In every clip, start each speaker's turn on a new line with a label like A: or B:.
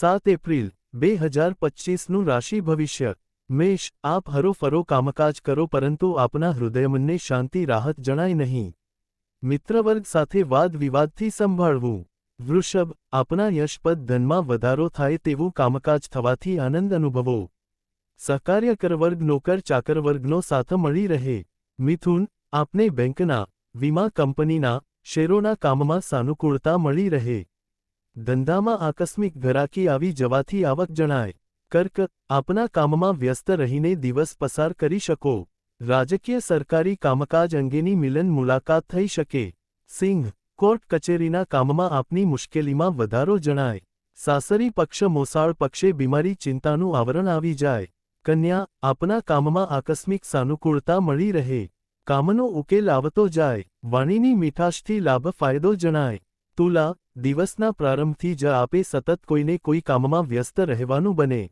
A: સાત એપ્રિલ, બે હજાર પચીસનું રાશિ ભવિષ્ય. મેષ, આપ હરોફરો કામકાજ કરો પરંતુ આપના હૃદયમનને શાંતિ રાહત જણાય નહીં. મિત્રવર્ગ સાથે વાદ વિવાદથી સંભાળવું. વૃષભ, આપના યશપદ ધનમાં વધારો થાય તેવું કામકાજ થવાથી આનંદ અનુભવો. સહકાર્યકર વર્ગ, નોકર, ચાકર વર્ગનો સાથ મળી રહે. મિથુન, આપને બેંકના, વીમા કંપનીના, શેરોના કામમાં સાનુકૂળતા મળી રહે. ધંધામાં આકસ્મિક ઘરાકી આવી જવાથી આવક જણાય. કર્ક, આપના કામમાં વ્યસ્ત રહીને દિવસ પસાર કરી શકો. રાજકીય સરકારી કામકાજ અંગેની મિલન મુલાકાત થઈ શકે. સિંહ કોર્ટ કચેરીના કામમાં આપની મુશ્કેલીમાં વધારો જણાય. સાસરી પક્ષ, મોસાળ પક્ષે બીમારી ચિંતાનું આવરણ આવી જાય. કન્યા, આપના કામમાં આકસ્મિક સાનુકૂળતા મળી રહે. કામનો ઉકેલ આવતો જાય. વાણીની મીઠાશથી લાભ ફાયદો જણાય. તુલા દિવસના પ્રારંભથી જ આપે સતત કોઈને કોઈ કામમાં વ્યસ્ત રહેવાનું બને.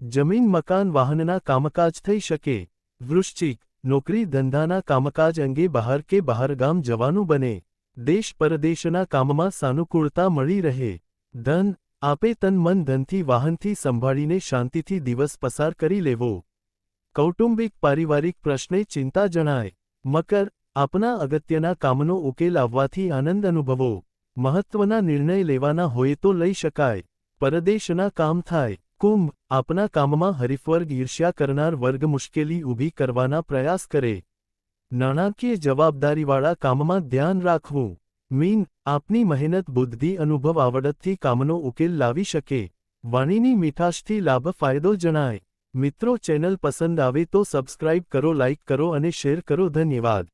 A: જમીન, મકાન, વાહનના કામકાજ થઈ શકે. વૃશ્ચિક, નોકરી, ધંધાના કામકાજ અંગે બહાર કે બહારગામ જવાનું બને. દેશ પરદેશના કામમાં સાનુકૂળતા મળી રહે. ધન, આપે તન મન ધનથી વાહનથી સંભાળીને શાંતિથી દિવસ પસાર કરી લેવો. કૌટુંબિક, પારિવારિક પ્રશ્ને ચિંતા જણાય. મકર, આપના અગત્યના કામનો ઉકેલ આવવાથી આનંદ અનુભવો. મહત્વના નિર્ણય લેવાના હોય તો લઈ શકાય. પરદેશના કામ થાય. કુંભ આપના કામમાં હરીફવર્ગ ઈર્ષ્યા કરનાર વર્ગ મુશ્કેલી ઊભી કરવાના પ્રયાસ કરે. નાણાકીય જવાબદારીવાળા કામમાં ધ્યાન રાખવું. મીન આપની મહેનત, બુદ્ધિ, અનુભવ આવડતથી કામનો ઉકેલ લાવી શકે. વાણીની મીઠાશથી લાભ ફાયદો જણાય. મિત્રો ચેનલ પસંદ આવે તો સબસ્ક્રાઇબ કરો, લાઇક કરો અને શેર કરો. ધન્યવાદ.